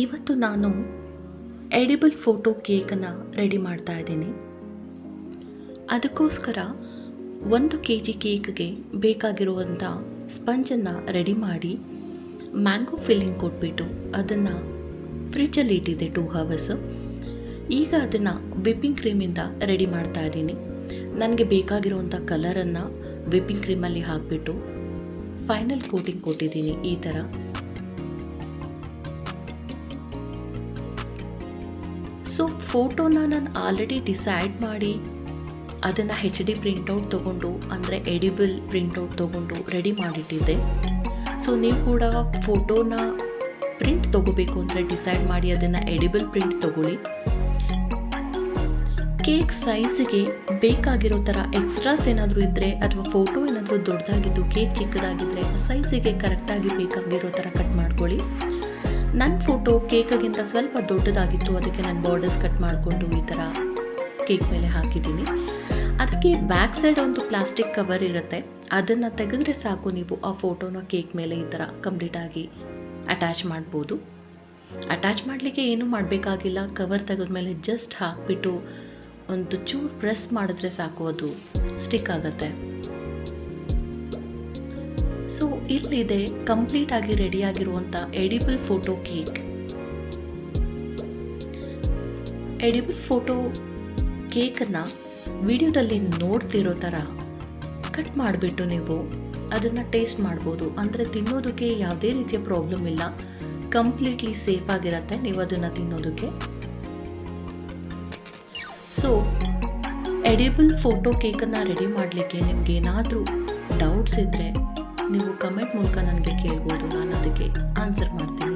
ಇವತ್ತು ನಾನು edible photo ಕೇಕನ್ನು ರೆಡಿ ಮಾಡ್ತಾ ಇದ್ದೀನಿ. ಅದಕ್ಕೋಸ್ಕರ ಒಂದು ಕೆ ಜಿ ಕೇಕ್ಗೆ ಬೇಕಾಗಿರುವಂಥ ಸ್ಪಂಜನ್ನು ರೆಡಿ ಮಾಡಿ ಮ್ಯಾಂಗೋ ಫಿಲ್ಲಿಂಗ್ ಕೊಟ್ಬಿಟ್ಟು ಅದನ್ನು ಫ್ರಿಜ್ಜಲ್ಲಿ ಇಟ್ಟಿದ್ದೆ ಟೂ ಹವರ್ಸು. ಈಗ ಅದನ್ನು ವಿಪ್ಪಿಂಗ್ ಕ್ರೀಮಿಂದ ರೆಡಿ ಮಾಡ್ತಾ ಇದ್ದೀನಿ. ನನಗೆ ಬೇಕಾಗಿರುವಂಥ ಕಲರನ್ನು ವಿಪ್ಪಿಂಗ್ ಕ್ರೀಮಲ್ಲಿ ಹಾಕಿಬಿಟ್ಟು ಫೈನಲ್ ಕೋಟಿಂಗ್ ಕೊಟ್ಟಿದ್ದೀನಿ ಈ ಥರ. ಸೊ ಫೋಟೋನ ನಾನು ಆಲ್ರೆಡಿ ಡಿಸೈಡ್ ಮಾಡಿ ಅದನ್ನು ಹೆಚ್ ಡಿ ಪ್ರಿಂಟೌಟ್ ತೊಗೊಂಡು, ಅಂದರೆ ಎಡಿಬಲ್ ಪ್ರಿಂಟೌಟ್ ತೊಗೊಂಡು ರೆಡಿ ಮಾಡಿಟ್ಟಿದ್ದೆ. ಸೊ ನೀವು ಕೂಡ ಫೋಟೋನ ಪ್ರಿಂಟ್ ತೊಗೋಬೇಕು ಅಂದರೆ ಡಿಸೈಡ್ ಮಾಡಿ ಅದನ್ನು ಎಡಿಬಲ್ ಪ್ರಿಂಟ್ ತೊಗೊಳ್ಳಿ. ಕೇಕ್ ಸೈಜ್ಗೆ ಬೇಕಾಗಿರೋ ಥರ ಎಕ್ಸ್ಟ್ರಾಸ್ ಏನಾದರೂ ಇದ್ದರೆ ಅಥವಾ ಫೋಟೋ ಏನಾದರೂ ದೊಡ್ಡದಾಗಿದ್ದು ಕೇಕ್ ಚಿಕ್ಕದಾಗಿದ್ದರೆ ಸೈಜಿಗೆ ಕರೆಕ್ಟಾಗಿ ಬೇಕಾಗಿರೋ ಥರ ಕಟ್ ಮಾಡ್ಕೊಳ್ಳಿ. ನನ್ನ ಫೋಟೋ ಕೇಕಗಿಂತ ಸ್ವಲ್ಪ ದೊಡ್ಡದಾಗಿತ್ತು. ಅದಕ್ಕೆ ನಾನು ಬಾರ್ಡರ್ಸ್ ಕಟ್ ಮಾಡಿಕೊಂಡು ಈ ಥರ ಕೇಕ್ ಮೇಲೆ ಹಾಕಿದ್ದೀನಿ. ಅದಕ್ಕೆ ಬ್ಯಾಕ್ ಸೈಡ್ ಒಂದು ಪ್ಲಾಸ್ಟಿಕ್ ಕವರ್ ಇರುತ್ತೆ. ಅದನ್ನು ತೆಗೆದ್ರೆ ಸಾಕು ನೀವು ಆ ಫೋಟೋನ ಕೇಕ್ ಮೇಲೆ ಈ ಥರ ಕಂಪ್ಲೀಟಾಗಿ ಅಟ್ಯಾಚ್ ಮಾಡ್ಬೋದು. ಅಟ್ಯಾಚ್ ಮಾಡಲಿಕ್ಕೆ ಏನೂ ಮಾಡಬೇಕಾಗಿಲ್ಲ. ಕವರ್ ತೆಗೆದ ಮೇಲೆ ಜಸ್ಟ್ ಹಾಕಿಬಿಟ್ಟು ಒಂದು ಚೂರು ಪ್ರೆಸ್ ಮಾಡಿದ್ರೆ ಸಾಕು, ಅದು ಸ್ಟಿಕ್ ಆಗುತ್ತೆ. ಸೊ ಇಲ್ಲಿದೆ ಕಂಪ್ಲೀಟ್ ಆಗಿ ರೆಡಿ ಆಗಿರುವಂತ edible photo cake edible photo ಕೇಕನ್ನು ವಿಡಿಯೋದಲ್ಲಿ ನೋಡ್ತಿರೋ ಥರ ಕಟ್ ಮಾಡಿಬಿಟ್ಟು ನೀವು ಅದನ್ನು ಟೇಸ್ಟ್ ಮಾಡ್ಬೋದು. ಅಂದರೆ ತಿನ್ನೋದಕ್ಕೆ ಯಾವುದೇ ರೀತಿಯ ಪ್ರಾಬ್ಲಮ್ ಇಲ್ಲ. ಕಂಪ್ಲೀಟ್ಲಿ ಸೇಫ್ ಆಗಿರುತ್ತೆ. ನೀವು ಅದನ್ನು ತಿನ್ನೋದಕ್ಕೆ. ಸೊ ಎಡಿಬಲ್ ಫೋಟೋ ಕೇಕನ್ನು ರೆಡಿ ಮಾಡಲಿಕ್ಕೆ ನಿಮ್ಗೆ ಏನಾದರೂ ಡೌಟ್ಸ್ ಇದ್ದರೆ ನೀವು ಕಮೆಂಟ್ ಮೂಲಕ ನನಗೆ ಕೇಳ್ಬೋದು ನಾನು ಅದಕ್ಕೆ ಆನ್ಸರ್ ಮಾಡ್ತೀನಿ.